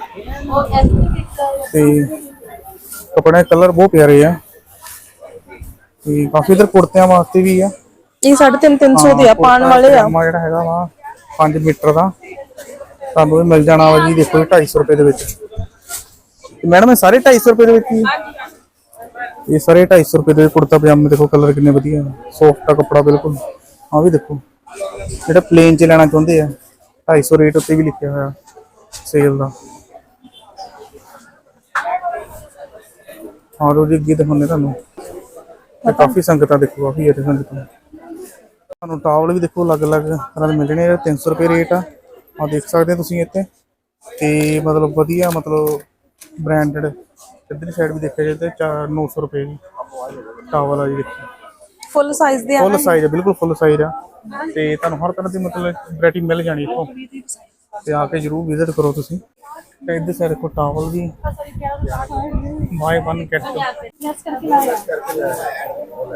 ਤੇ ਕੱਪੜੇ ਕਲਰ ਬਹੁਤ ਪਿਆਰੇ ਆ। ਤੇ ਕਾਫੀ ਇਧਰ ਕੁੜਤਿਆਂ ਵਾਸਤੇ ਵੀ ਆ। ਇਹ 350 300 ਦੇ ਆ ਪਾਣ ਵਾਲੇ ਆ। ਜਿਹੜਾ ਹੈਗਾ ਵਾ 5 ਮੀਟਰ ਦਾ। ਤੁਹਾਨੂੰ ਇਹ ਮਿਲ ਜਾਣਾ ਵਾ ਜੀ ਦੇਖੋ ਇਹ 250 ਰੁਪਏ ਦੇ ਵਿੱਚ। ਮੈਡਮ ਇਹ ਸਾਰੇ 250 ਰੁਪਏ ਦੇ ਵਿੱਚ ਹੀ? ਇਹ ਸਾਰੇ 250 ਰੁਪਏ ਦੇ ਕੁੜਤਾ ਪਜਾਮੇ ਦੇਖੋ ਕਲਰ ਕਿੰਨੇ ਵਧੀਆ ਸੌਫਟ ਆ ਕੱਪੜਾ ਬਿਲਕੁਲ। ਆ ਵੀ ਦੇਖੋ। ਜਿਹੜਾ ਪਲੇਨ ਚ ਲੈਣਾ ਚਾਹੁੰਦੇ ਆ 250 ਰੇਟ ਉੱਤੇ ਵੀ ਲਿਖਿਆ ਹੋਇਆ ਸੇਲ ਦਾ। ਹਾਂ, ਰੋਜੀ ਅੱਗੇ ਦਿਖਾਉਂਦੇ ਤੁਹਾਨੂੰ। ਤੇ ਕਾਫੀ ਸੰਗਤਾਂ ਦੇਖੋ ਕਾਫੀ ਇੱਥੇ ਸੰਗਤਾਂ। ਤੁਹਾਨੂੰ ਟਾਵਲ ਵੀ ਦੇਖੋ, ਅਲੱਗ-ਅਲੱਗ ਤਰ੍ਹਾਂ ਦੇ ਮਿਲ ਜਾਣੇ ਇਹਦਾ 300 ਰੁਪਏ ਰੇਟ ਆ। ਆ ਦੇਖ ਸਕਦੇ ਹੋ ਤੁਸੀਂ ਇੱਥੇ। ਤੇ ਮਤਲਬ ਵਧੀਆ, ਮਤਲਬ ਬ੍ਰਾਂਡਡ ਇੱਧਰ ਸਾਈਡ ਵੀ ਦੇਖਿਆ ਜਾਏ ਤੇ 4 900 ਰੁਪਏ ਦੀ ਟਾਵਲ ਆ ਜੀ ਦੇਖੋ। ਫੁੱਲ ਸਾਈਜ਼ ਦੇ ਆ ਫੁੱਲ ਸਾਈਜ਼ ਆ ਬਿਲਕੁਲ ਫੁੱਲ ਸਾਈਜ਼ ਆ। ਤੇ ਤੁਹਾਨੂੰ ਹਰ ਤਰ੍ਹਾਂ ਦੀ ਮਤਲਬ ਵੈਰਾਈਟੀ ਮਿਲ ਜਾਣੀ ਇੱਥੋਂ। ਤੇ ਆ ਕੇ ਜਰੂਰ ਵਿਜ਼ਿਟ ਕਰੋ ਤੁਸੀਂ। ਤੇ ਇੱਧਰ ਸਾਈਡ ਕੋ ਟਾਵਲ ਵੀ। ਬਾਈ ਵਨ ਗੈਟ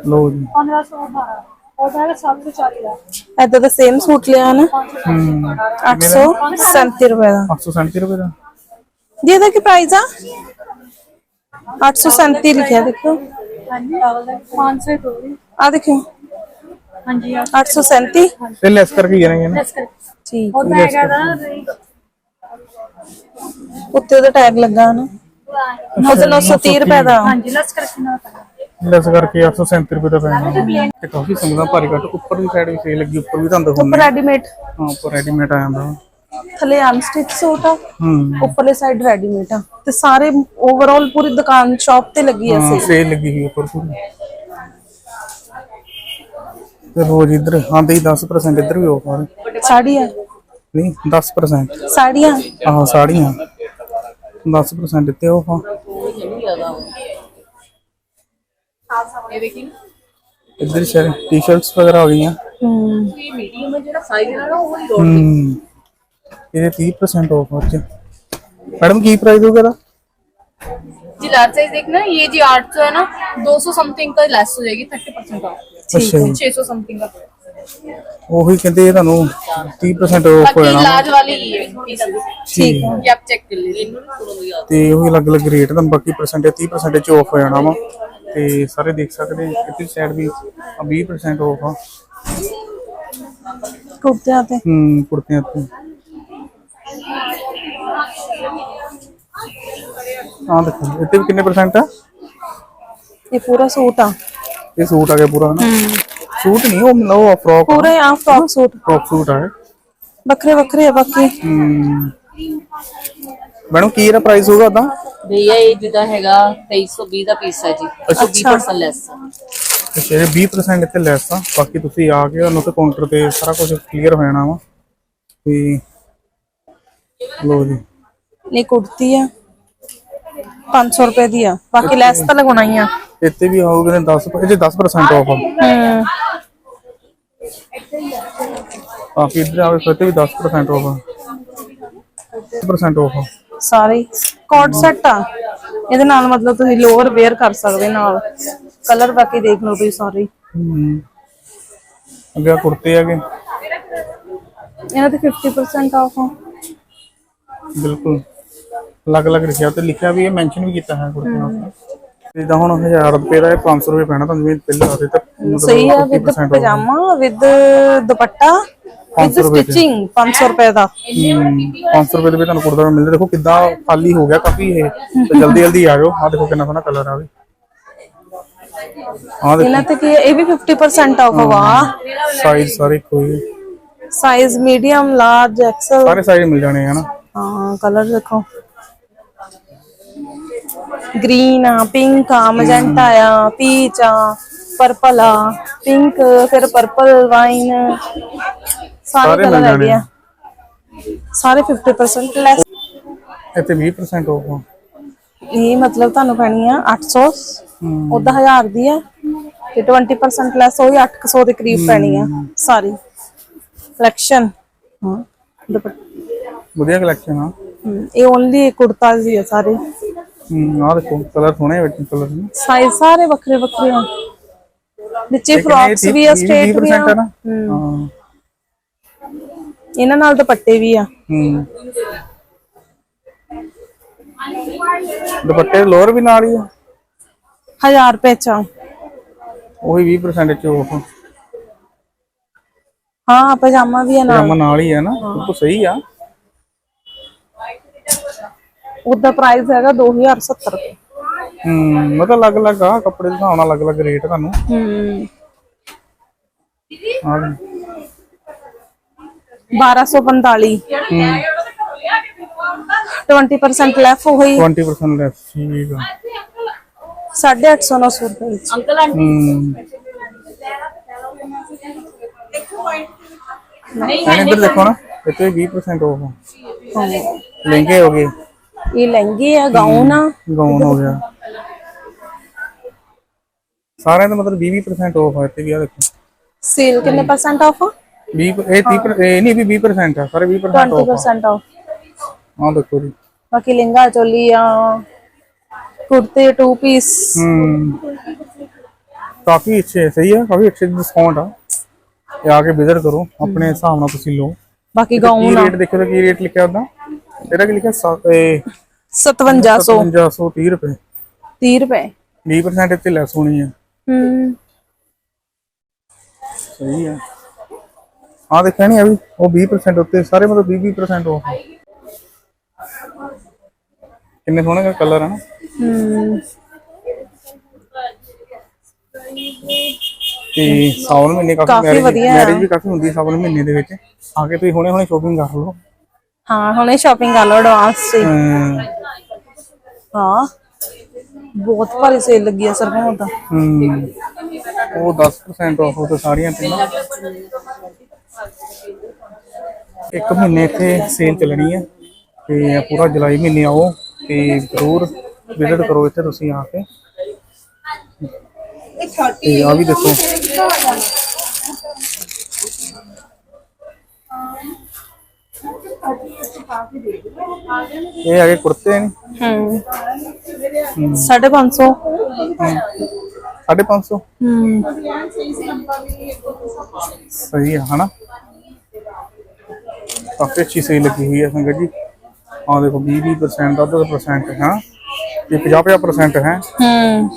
ਲੋ ਜੀ। 1512 ਐਦਾਂ ਦਾ। ਸੇਮ ਸੂਟ ਲਿਆ ਨਾ? ਹੂੰ। 837 ਰੁਪਏ ਦਾ। 837 ਰੁਪਏ ਦਾ। ਜੀ ਇਹਦਾ ਕੀ ਪ੍ਰਾਈਸ ਆ? 837 ਲਿਖਿਆ ਦੇਖੋ ਹਾਂਜੀ। 500 ਦੋ ਆ ਦੇਖੋ ਹਾਂਜੀ 837 ਤੇ ਲੈਸ ਕਰਕੇ ਜਾਣਗੇ ਨਾ। ਠੀਕ। ਉਹਦਾ ਹੈਗਾ ਨਾ ਉੱਤੇ ਉਹਦਾ ਟੈਗ ਲੱਗਾ ਨਾ। ਉਹਦਾ 930 ਰੁਪਏ ਦਾ। ਹਾਂਜੀ ਲੈਸ ਕਰਕੇ ਨਾ ਲੈਸ ਕਰਕੇ 837 ਰੁਪਏ ਦਾ ਪੈਣਾ। ਤੇ ਕਾਫੀ ਸੰਗਦਾ ਭਾਰੀ ਘੱਟ। ਉੱਪਰ ਦੀ ਸਾਈਡ ਵੀ ਸੇਲ ਲੱਗੀ ਉੱਪਰ ਵੀ ਤੁਹਾਨੂੰ ਉੱਪਰ ਦਿਖਾਉਂਦੇ ਰੈਡੀਮੇਡ ਹਾਂ ਉੱਪਰ ਰੈਡੀਮੇਡ ਆ ਜਾਂਦਾ। ਥੱਲੇ ਅਨਸਟਿਚ ਸੂਟ ਆ ਹੂੰ। ਉੱਪਰਲੇ ਸਾਈਡ ਰੈਡੀਮੇਡ ਆ। ਤੇ ਸਾਰੇ ਓਵਰਆਲ ਪੂਰੀ ਦੁਕਾਨ ਸ਼ਾਪ ਤੇ ਲੱਗੀ ਆ ਹਾਂ ਸੇਲ ਲੱਗੀ ਹੋਈ ਉੱਪਰ ਪੂਰੀ। ਤੇ ਰੋਜ਼ ਇੱਧਰ ਆਂਦੇ ਹੀ 10% ਇੱਧਰ ਵੀ ਆਫਰ ਸਾੜੀ ਆ ਨਹੀਂ 10% ਸਾੜੀਆਂ? ਆਹ ਸਾੜੀਆਂ। 10% ਦਿੱਤੇ ਉਹ ਹਾਂ ਇਹ ਦੇਖੀ ਇੱਧਰ ਸ਼ਰ ਟੀ-ਸ਼ਰਟਸ ਵਗੈਰਾ ਹੋ ਗਈਆਂ। ਇਹ ਮੀਡੀਅਮ ਹੈ ਜਿਹੜਾ ਸਾਈਜ਼ ਹੈ ਨਾ ਉਹ ਹੀ। ਹਮ ਇਹਦੇ 30% ਆਫ ਹੋ ਚ ਮੈਡਮ ਕੀ ਪ੍ਰਾਈਸ ਹੋਗਾ ਇਹਦਾ जी लार्ज साइज देखना ये जी 800 है ना 200 समथिंग का लेस हो जाएगी 30% ऑफ ਅੱਛਾ ਜੀ 600 समथिंग का ਉਹੀ ਕਹਿੰਦੇ ਇਹ ਤੁਹਾਨੂੰ 30% ਆਫ ਹੋ बाकी ਜਾਣਾ लार्ज वाली ये है ਠੀਕ ਹੈ ये आप चेक कर लीजिए ਤੇ ਉਹੀ ਅਲੱਗ-ਅਲੱਗ ਰੇਟ ਤੁਹਾਨੂੰ ਬਾਕੀ ਪਰਸੈਂਟੇਜ 30% ਚ ਆਫ ਹੋ ਜਾਣਾ ਵਾ ਤੇ ਸਾਰੇ ਦੇਖ ਸਕਦੇ ਆ ਕਿਤੇ ਸਾਈਡ ਵੀ ਆਹ 20% ਆਫ ਆ ਕੁੜਤਿਆਂ ਤੇ ਹੂੰ ਕੁੜਤਿਆਂ ਤੇ ਹਾਂ ਦੇਖੋ ਇੱਥੇ ਵੀ ਕਿੰਨੇ ਪਰਸੈਂਟ ਆ? ਇਹ ਪੂਰਾ ਸੂਟ ਆ। ਇਹ ਸੂਟ ਆ ਗਿਆ ਪੂਰਾ ਨਾ ਸੂਟ ਨਹੀਂ ਉਹ ਮੈਨੂੰ ਉਹ ਫਰੋਕ ਪੂਰੇ ਆ ਫਰੋਕ ਸੂਟ। ਫਰੋਕ ਸੂਟ ਆ ਇਹ। ਵੱਖਰੇ ਵੱਖਰੇ ਆ ਬਾਕੀ। ਹੂੰ। ਮੈਡਮ ਕੀ ਇਹਦਾ ਪ੍ਰਾਈਸ ਹੋਗਾ ਤਾਂ ਭਈਆ ਇਹ ਜਿੱਦਾਂ ਹੈਗਾ 2320 ਦਾ ਪੀਸ ਹੈ ਜੀ ਅੱਛਾ। 20% ਲੈਸ ਤੇ ਸ਼ੇਰੇ 20% ਇੱਥੇ ਲੈਸ ਆ। ਬਾਕੀ ਤੁਸੀਂ ਆ ਕੇ ਉਹਨੂੰ ਤੇ ਕਾਊਂਟਰ ਤੇ ਸਾਰਾ ਕੁਝ ਕਲੀਅਰ ਹੋ ਜਾਣਾ ਵਾ। ਤੇ ਲੋ ਜੀ। ਇਹ ਕੁੜਤੀ ਆ। 500 ਰੁਪਏ ਦੀ ਆ। ਬਾਕੀ ਲੈਸ ਤਾਂ ਲਗਾਉਣਾ ਹੀ ਆ। ਇੱਥੇ ਵੀ ਆਉਗੇ ਨੇ 10 ਇਹ 10% ਆਫ ਆ। ਹਮ ਬਾਕੀ ਇੱਧਰ ਆਵੇ ਫਿਰ ਤੇ ਵੀ 10% ਆਫ ਆ। 10% ਆਫ ਆ। ਸਾਰੇ ਕੋਟ ਸੈਟ ਆ। ਇਹਦੇ ਨਾਲ ਮਤਲਬ ਤੁਸੀਂ ਲੋਅਰ ਵੇਅਰ ਕਰ ਸਕਦੇ ਨਾਲ। ਕਲਰ ਬਾਕੀ ਦੇਖ ਲਓ ਤੁਸੀਂ ਸਾਰੇ ਹੂੰ। ਅੱਗੇ ਆਹ ਕੁੜਤੇ ਹੈਗੇ। ਇਹਨਾਂ ਤੇ 50% ਆਫ ਆ। ਬਿਲਕੁਲ। ਅਲੱਗ-ਅਲੱਗ ਲਿਖਿਆ ਤੇ ਲਿਖਿਆ ਵੀ ਇਹ ਮੈਂਸ਼ਨ ਵੀ ਕੀਤਾ ਹੈ ਕੁੜਤਿਆਂ ਤੇ ਜਿੱਦਾਂ ਹੁਣ 1000 ਰੁਪਏ ਦਾ ਇਹ 500 ਰੁਪਏ ਪੈਣਾ ਤੁਹਾਨੂੰ ਜਿਵੇਂ ਪਹਿਲਾਂ ਆਦੇ ਤਾਂ ਮਤਲਬ ਸਹੀ ਆ with 50% off। Pyjama with dupatta with 500 ਰੁਪਏ ਚ। ਸਟਿਚਿੰਗ 500 ਰੁਪਏ ਦਾ। ਹਮ, 500 ਰੁਪਏ ਦੇ ਵਿੱਚ ਤੁਹਾਨੂੰ ਕੁੜਤਾ ਮਿਲਦਾ। ਦੇਖੋ ਕਿੱਦਾਂ ਖਾਲੀ ਹੋ ਗਿਆ ਕਾਫੀ ਇਹ। ਤੇ ਜਲਦੀ ਜਲਦੀ ਆ ਜਾਓ। ਆਹ ਦੇਖੋ ਕਿੰਨਾ ਸੋਹਣਾ ਕਲਰ ਆ ਵੀ। ਆਹ ਦੇਖੋ। ਇਹਨਾਂ ਤੇ ਕੀ ਹੈ ਇਹ ਵੀ 50% ਆਫ ਵਾ। ਸਾਈਜ਼ ਸਾਰੇ ਕੋਈ। ਸਾਈਜ਼ ਮੀਡੀਅਮ ਲਾਰਜ ਐਕਸਲ ਸਾਰੇ ਸਾਈਜ਼ ਮਿਲ ਜਾਣੇ ਹਨ। ਹਾਂ ਕਲਰ ਦੇਖੋ। ਗ੍ਰੀਨ ਆ ਪਿੰਕ ਆ ਮਜੈਂਟਾ ਆ ਪੀਚ ਆ ਪਰਪਲ ਆ ਪਿੰਕ ਫਿਰ ਪਰਪਲ ਵਾਈਨ ਸਾਰੇ ਕਲਰ ਆ। ਸਾਰੇ 50% ਲੈਸ ਇੱਥੇ 20% ਆਫ ਆ ਇਹ ਮਤਲਬ ਤੁਹਾਨੂੰ ਪੈਣੀ ਆ 800 ਹਮ, ਉਹਦਾ 1000 ਦੀ ਆ ਤੇ 20% ਲੈਸ ਹੋਈ 800 ਦੇ ਕਰੀਬ ਪੈਣੀ ਆ ਸਾਰੀ। ਕਲੈਕਸ਼ਨ ਹਾਂ। ਦੁਪੱਟਾ ਵਧੀਆ ਕਲੈਕਸ਼ਨ ਆ। ਇਹ ਓਨਲੀ ਕੁੜਤਾ ਦੀ ਆ ਸਾਰੇ। ਹਮ, ਆਹ ਦੇਖੋ ਕਲਰ ਸੋਹਣੇ ਵਿੱਚ ਕਲਰ ਨੇ ਸਾਈਜ਼ ਸਾਰੇ ਵੱਖਰੇ ਵੱਖਰੇ ਆ। ਵਿੱਚੇ ਫਰੌਕਸ ਵੀ ਆ ਸਟ੍ਰੇਟ ਵੀ ਆ। 20% ਆ ਨਾ? ਹਮ, ਹਾਂ। ਇਹਨਾਂ ਨਾਲ ਦੁਪੱਟੇ ਵੀ ਆ। ਹਮ। ਦੁਪੱਟੇ ਲੋਅਰ ਵੀ ਨਾਲ ਹੀ ਆ। 1000 ਰੁਪਏ ਚ ਆ। ਉਹੀ 20% ਚ ਆਫ ਹਾਂ ਪਜਾਮਾ ਵੀ ਆ ਨਾਲ। ਪਜਾਮਾ ਨਾਲ ਹੀ ਆ ਨਾ ਬਿਲਕੁਲ ਸਹੀ ਆ। ਉਹਦਾ ਪ੍ਰਾਈਸ ਹੈਗਾ 2070 ਰੁਪਏ। ਹਮ ਮਤਲਬ ਅਲੱਗ-ਅਲੱਗ ਆ ਕੱਪੜੇ ਦੇ ਹਿਸਾਬ ਨਾਲ ਅਲੱਗ-ਅਲੱਗ ਰੇਟ ਤੁਹਾਨੂੰ। ਹਮ ਆ ਵੀ। 1245 20% ਲੈਫ ਹੋਈ। 20% ਲੈਸ ਠੀਕ ਆ। 850 900 ਰੁਪਏ ਵਿੱਚ। Uncle aunty. ਹਮ ਨਹੀਂ ਇੱਧਰ ਦੇਖੋ ਨਾ ਇੱਥੇ 20% ਆਫ ਹਾਂ। ਲਹਿੰਗੇ ਹੋ ਗਏ। ਇਹ ਲਹਿੰਗੇ ਆ ਗਾਊਨ ਆ। ਗਾਊਨ ਹੋ ਗਿਆ। ਸਾਰਿਆਂ ਦਾ ਮਤਲਬ 20% ਆਫ ਆ ਇੱਥੇ ਵੀ ਆ ਦੇਖੋ। ਸੇਲ ਕਿੰਨੇ ਪਰਸੈਂਟ ਆਫ ਆ? 20 ਇਹ 30 ਇਹ ਨਹੀਂ ਵੀ 20% ਆ ਸਾਰੇ 20% ਆਫ 20% ਆਫ ਆ ਦੇਖੋ ਜੀ। ਬਾਕੀ ਲਹਿੰਗਾ ਚੋਲੀ ਆ ਕੁੜਤੇ ਟੂ ਪੀਸ ਹਮ ਕਾਫੀ ਅੱਛੇ ਸਹੀ ਹੈ ਕਾਫੀ ਅੱਛੇ ਡਿਸਕਾਊਂਟ ਆ। ਇਹ ਆ ਕੇ ਵਿਜ਼ਿਟ ਕਰੋ ਆਪਣੇ ਹਿਸਾਬ ਨਾਲ ਤੁਸੀਂ ਲਓ। ਬਾਕੀ ਗਾਊਨ ਆ। ਰੇਟ ਦੇਖੋ ਤਾਂ ਕੀ ਰੇਟ ਲਿਖਿਆ ਇਹਦਾ ਕੀ ਲਿਖਿਆ? ਸੱਤ- ਇਹ 5700 5530 ਰੁਪਏ। 30 ਰੁਪਏ? 20% ਇੱਥੇ ਲੈਸ ਹੋਣੀ ਹੈ। ਹਮ ਸਹੀ ਹੈ ਆ ਦੇਖਿਆ ਨਹੀਂ ਅਭੀ ਉਹ 20% ਉੱਤੇ ਸਾਰੇ ਮਤਲਬ 20 20% ਆਫ ਕਿੰਨੇ ਸੋਹਣੇ ਕਲਰ ਹਨ ਹਮ ਤੇ ਸਾਵਨ ਮਹੀਨੇ ਕਾਫੀ ਮੈਰਿਜ ਆ। ਵੀ ਕਾਫੀ ਹੁੰਦੀ ਹੈ ਸਾਵਨ ਮਹੀਨੇ ਦੇ ਵਿੱਚ। ਆ ਕੇ ਤੁਸੀਂ ਹੁਣੇ ਹੁਣੇ ਸ਼ੋਪਿੰਗ ਕਰ ਲਓ। ਹਾਂ ਹੁਣੇ ਸ਼ਾਪਿੰਗ ਕਰ ਲਓ ਐਡਵਾਂਸ ਅਮ, ਹਾਂ। ਬਹੁਤ ਭਾਰੀ ਸੇਲ ਲੱਗੀ ਆ ਸਰਹੋਂ ਤਾਂ। ਹਮ, ਉਹ 10% ਆਫ ਤਾਂ ਸਾਰੀਆਂ ਤੇ ਨਾ ਇੱਕ ਮਹੀਨੇ ਇੱਥੇ ਸੇਲ ਚੱਲਣੀ ਹੈ ਤੇ ਪੂਰਾ ਜੁਲਾਈ ਮਹੀਨੇ ਆਓ ਤੇ ਜ਼ਰੂਰ ਵਿਜ਼ਿਟ ਕਰੋ ਇੱਥੇ ਤੁਸੀਂ ਆ ਕੇ। ਤੇ ਆ ਵੀ ਦੇਖੋ ਇਹ ਹੈਗੇ ਕੁੜਤੇ ਨੇ ਹੂੰ 550 ਸਾਢੇ ਪੰਜ ਸੌ ਹੂੰ ਸਹੀ ਹੈ ਹਨਾ ਕਾਫੀ ਅੱਛੀ ਸੇਲ ਲੱਗੀ ਹੋਈ ਹੈ ਸੰਗਤ ਜੀ ਆ ਦੇਖੋ 20 20% ਦਾ 10% ਹੈ ਇਹ 50 50% ਹੈ ਹੂੰ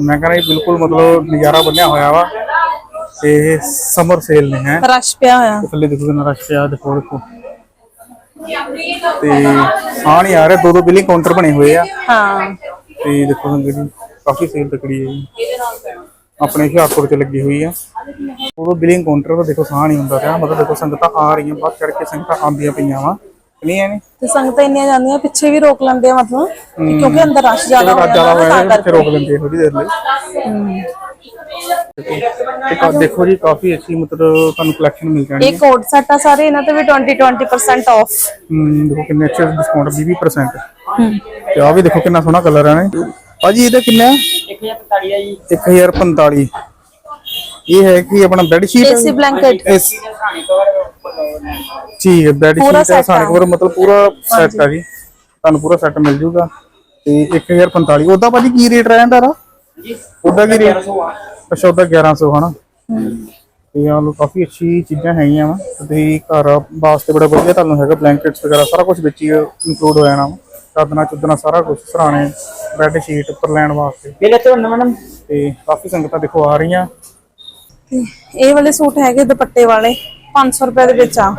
ਮੈਂ ਕਹਿੰਦਾ ਇਹ ਬਿਲਕੁਲ ਮਤਲਬ ਨਜ਼ਾਰਾ ਬਣਿਆ ਹੋਇਆ ਵਾ ਤੇ ਇਹ ਸਮਰ ਸੇਲ ਨੇ ਹੈ ਰਸ਼ ਪਿਆ ਹੋਇਆ ਥੱਲੇ ਦੇਖੋ ਕਿੰਨਾ ਰਸ਼ ਪਿਆ ਦੇਖੋ ਦੇਖੋ ਤੇ ਆ ਰਿਹਾ ਦੋ ਦੋ ਬਿਲਿੰਗ ਕਾਊਂਟਰ ਬਣੇ ਹੋਏ ਆ। ਹਾਂ। ਤੇ ਦੇਖੋ ਸੰਗਤ ਜੀ ਕਾਫੀ ਸੇਲ ਤਕੜੀ ਹੈ ਜੀ। ਆਪਣੇ ਹੁਸ਼ਿਆਰਪੁਰ ਚ ਲੱਗੀ ਹੋਈ ਆ। ਉਹ ਬਿਲਿੰਗ ਕਾਊਂਟਰ ਤੇ ਦੇਖੋ ਸਾਹ ਨਹੀਂ ਹੁੰਦਾ ਪਿਆ। ਮਤਲਬ ਦੇਖੋ ਸੰਗਤਾਂ ਆ ਰਹੀਆਂ ਬਾਹਰ ਚੜ ਕੇ ਸੰਗਤਾਂ ਆਉਂਦੀਆਂ ਪਈਆਂ ਵਾ। ਨਹੀਂ ਐ ਨੇ। ਤੇ ਸੰਗਤਾਂ ਇੰਨੀਆਂ ਜਾਂਦੀਆਂ ਪਿੱਛੇ ਵੀ ਰੋਕ ਲੈਂਦੇ ਆ ਮਤਲਬ ਕਿਉਂਕਿ ਅੰਦਰ ਰਸ਼ ਜ਼ਿਆਦਾ ਹੋ ਜਾਂਦਾ ਹੋਇਆ ਤਾਂ ਕਰਕੇ। ਰੋਕ ਲੈਂਦੇ ਥੋੜੀ ਦੇਰ ਲਈ। ਤੇ ਦੇਖੋ ਜੀ ਕਾਫੀ ਅੱਛੀ ਮਤਲਬ ਤੁਹਾਨੂੰ ਕਲੈਕਸ਼ਨ ਮਿਲ ਜਾਣੀ ਇਹ ਕੋਡ ਸੈਟ ਆ ਸਾਰੇ ਇਹਨਾਂ ਤੇ ਵੀ 20 20% ਆਫ ਹਮ ਦੇਖੋ ਕਿੰਨੇ ਅੱਛੇ ਡਿਸਕਾਊਂਟ 20% ਤੇ ਆ ਵੀ ਦੇਖੋ ਕਿੰਨਾ ਸੋਹਣਾ ਕਲਰ ਹੈ ਨਾ ਭਾਜੀ ਇਹਦਾ ਕਿੰਨਾ? 1045 ਹੈ ਜੀ 1045 ਇਹ ਹੈ ਕਿ ਆਪਣਾ ਬੈੱਡ ਸ਼ੀਟ ਏਸੀ ਬਲੈਂਕਟ ਇਸ ਠੀਕ ਹੈ ਬੈੱਡ ਪੂਰਾ ਸ਼ੀਟ ਹੈ set ਸਾਡੇ ਆ। ਕੋਲ ਮਤਲਬ ਪੂਰਾ ਸੈੱਟ ਆ ਜੀ। ਤੁਹਾਨੂੰ ਪੂਰਾ ਸੈੱਟ ਮਿਲ ਜੂਗਾ। ਤੇ 1045 ਉਹਦਾ ਭਾਜੀ ਕੀ ਰੇਟ ਰਹਿੰਦਾ ਦਾ ਉਹਦਾ ਕੀ ਰੇਟ ਅੱਛਾ ਉਹਦਾ 1100 ਹਨਾ? ਤੇ ਆ ਲੋ ਕਾਫੀ ਅੱਛੀ ਚੀਜ਼ਾਂ ਹੈਗੀਆਂ ਵਾ। ਤੇ ਘਰ ਵਾਸਤੇ ਬੜਾ ਵਧੀਆ ਤੁਹਾਨੂੰ ਹੈਗਾ ਬਲੈਂਕਟਸ ਵਗੈਰਾ ਸਾਰਾ ਕੁਝ ਵਿੱਚ ਹੀ ਇਨਕਲੂਡ ਹੋ ਜਾਣਾ ਵਾ। ਚਾਦਰਾਂ ਚੁੱਦਰਾਂ ਸਾਰਾ ਕੁਝ ਸਰਾਣੇ ਬੈੱਡ ਸ਼ੀਟ ਉੱਪਰ ਲੈਣ ਵਾਸਤੇ। ਮੇਰੇ ਤੋਂ ਮੈਡਮ? ਤੇ ਕਾਫੀ ਸੰਗਤਾਂ ਦੇਖੋ ਆ ਰਹੀਆਂ। ਤੇ ਇਹ ਵਾਲੇ ਸੂਟ ਹੈਗੇ ਦੁਪੱਟੇ ਵਾਲੇ। 500 ਰੁਪਏ ਦੇ ਵਿੱਚ ਆ।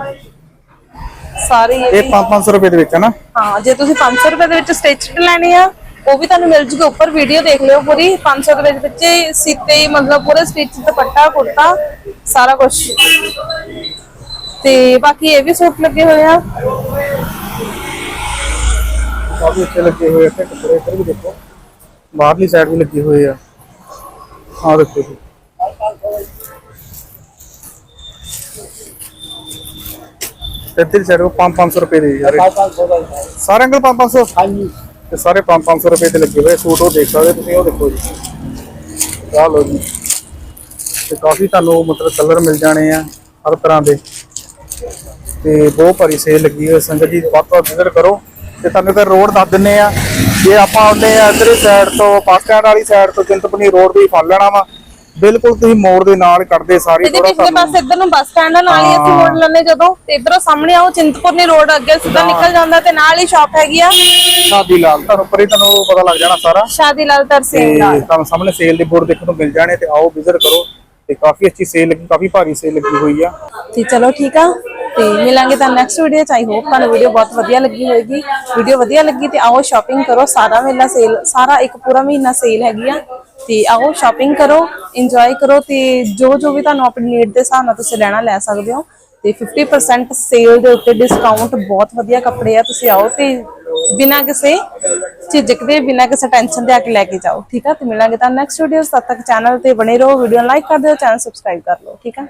ਸਾਰੇ ਇਹ ਇਹ 5-500 ਰੁਪਏ ਦੇ ਵਿੱਚ ਹੈ ਨਾ? ਹਾਂ ਜੇ ਤੁਸੀਂ 500 ਰੁਪਏ ਦੇ ਵਿੱਚ ਸਟਿਚਡ ਲੈਣੇ ਆ ਉਹ ਵੀ ਤੁਹਾਨੂੰ ਮਿਲ ਜੂਗਾ। ਉੱਪਰ ਵੀਡੀਓ ਦੇਖ ਲਿਓ ਪੂਰੀ। 500 ਦੇ ਵਿੱਚ ਵਿੱਚ ਹੀ ਸੀਤੇ ਹੀ ਮਤਲਬ ਪੂਰੇ ਸਟਿਚ ਦੁਪੱਟਾ ਕੁੜਤਾ ਸਾਰਾ ਕੁਝ ਤੇ ਬਾਕੀ ਇਹ ਵੀ ਸੂਟ ਲੱਗੇ ਹੋਏ ਆ। ਕਾਫੀ ਅੱਛੇ ਲੱਗੇ ਹੋਏ ਆ ਕੱਪੜੇ ਇੱਧਰ ਵੀ ਦੇਖੋ। ਬਾਹਰਲੀ ਸਾਈਡ ਵੀ ਲੱਗੇ ਹੋਏ ਆ। ਆ ਦੇਖੋ ਜੀ। ਇੱਧਰ ਸਾਈਡ ਕੋ 5-500 ਰੁਪਏ ਦੇ ਯਾਰ ਸਾਰੇ ਅੰਕਲ 5-500 ਹਾਂਜੀ। ਤੇ ਸਾਰੇ 5-500 ਰੁਪਏ ਦੇ ਲੱਗੇ ਹੋਏ ਸੂਟ ਉਹ ਦੇਖ ਸਕਦੇ ਤੁਸੀਂ ਉਹ ਦੇਖੋ ਜੀ। ਆਹ ਲਓ ਜੀ। ਤੇ ਕਾਫੀ ਤੁਹਾਨੂੰ ਮਤਲਬ ਕਲਰ ਮਿਲ ਜਾਣੇ ਆ ਹਰ ਤਰ੍ਹਾਂ ਦੇ। ਤੇ ਬਹੁਤ ਭਾਰੀ ਸੇਲ ਲੱਗੀ ਹੋਈ ਸੰਗਤ ਜੀ ਵੱਧ ਤੋਂ ਵਿਜ਼ਿਟ ਕਰੋ। ਤੇ ਤੁਹਾਨੂੰ ਤਾਂ ਰੋਡ ਦੱਸ ਦਿੰਨੇ ਆ। ਜੇ ਆਪਾਂ ਆਉਂਦੇ ਆ ਇਧਰ ਸਾਈਡ ਤੋਂ ਸਟੈਂਡ ਵਾਲੀ ਸਾਈਡ ਤੋਂ ਚਿੰਤਪੁਰਨੀ ਰੋਡ ਤੇ ਫੜ ਲੈਣਾ ਵਾ। ਬਿਲਕੁਲ ਤੁਸੀਂ ਮੋੜ ਦੇ ਨਾਲ ਕੱਢਦੇ ਸਾਰੀ ਥੋੜਾ ਪਿਛਲੇ ਪਾਸੇ ਇੱਧਰ ਨੂੰ ਬੱਸ ਸਟੈਂਡ ਨਾਲ ਹੀ ਅਸੀਂ ਮੋੜ ਲੈਣੇ ਜਦੋਂ ਤੇ ਇਧਰੋਂ ਸਾਹਮਣੇ ਆਓ ਚਿੰਤਪੁਰਨੀ ਰੋਡ ਅੱਗੇ ਸਿੱਧਾ ਨਿਕਲ ਜਾਂਦਾ ਤੇ ਨਾਲ ਹੀ ਸ਼ਾਪ ਹੈਗੀ ਆ। ਸ਼ਾਦੀ ਲਾਲ ਤੁਹਾਨੂੰ ਪਰੇ ਤੁਹਾਨੂੰ ਪਤਾ ਲੱਗ ਜਾਣਾ ਸਾਰਾ। ਸ਼ਾਦੀ ਲਾਲ ਤਰਸੇਮ ਨਾਲ। ਤੁਹਾਨੂੰ ਸਾਹਮਣੇ ਸੇਲ ਦੇ ਬੋਰਡ ਦੇਖਣ ਨੂੰ ਮਿਲ ਜਾਣੇ ਤੇ ਆਓ ਵਿਜ਼ਿਟ ਕਰੋ। ਤੇ ਕਾਫੀ ਅੱਛੀ ਸੇਲ ਲੱਗੀ ਕਾਫੀ ਭਾਰੀ ਸੇਲ ਲੱਗੀ ਹੋਈ ਆ। ਤੇ ਚਲੋ ਠੀਕ ਆ। ਤੇ ਮਿਲਾਂਗੇ ਤਾਂ ਨੈਕਸਟ ਵੀਡੀਓ ਚ ਆਈ ਹੋਪ ਤੁਹਾਨੂੰ ਵੀਡੀਓ ਬਹੁਤ ਵਧੀਆ ਲੱਗੀ ਹੋਏਗੀ। ਵੀਡੀਓ ਵਧੀਆ ਲੱਗੀ ਤੇ ਆਓ ਸ਼ਾਪਿੰਗ ਕਰੋ, ਸਾਰਾ ਮਹੀਨਾ ਸੇਲ ਸਾਰਾ ਇੱਕ ਪੂਰਾ ਮਹੀਨਾ ਸੇਲ ਹੈਗੀ ਆ। ਤੇ ਆਓ ਸ਼ਾਪਿੰਗ ਕਰੋ ਇੰਜੋਏ ਕਰੋ ਤੇ ਜੋ ਜੋ ਵੀ ਤੁਹਾਨੂੰ ਆਪਣੀ ਨੀਡ ਦੇ ਹਿਸਾਬ ਨਾਲ ਤੁਸੀਂ ਲੈਣਾ ਲੈ ਸਕਦੇ ਹੋ। ਤੇ 50% ਸੇਲ ਦੇ ਉੱਤੇ ਡਿਸਕਾਊਂਟ ਬਹੁਤ ਵਧੀਆ ਕੱਪੜੇ ਆ, ਤੁਸੀਂ ਆਓ ਤੇ ਬਿਨਾਂ ਕਿਸੇ ਝਿਜਕ ਦੇ, ਬਿਨਾਂ ਕਿਸੇ ਟੈਨਸ਼ਨ ਦੇ ਆ ਕੇ ਲੈ ਕੇ ਜਾਓ, ਠੀਕ ਆ? ਤੇ ਮਿਲਾਂਗੇ ਤਾਂ ਨੈਕਸਟ ਵੀਡੀਓ ਤਦ ਤੱਕ ਚੈਨਲ ਤੇ ਬਣੇ ਰਹੋ ਵੀਡੀਓ ਲਾਈਕ ਕਰ ਦਿਓ ਚੈਨਲ ਸਬਸਕ੍ਰਾਈਬ ਕਰ ਲਓ, ਠੀਕ ਆ?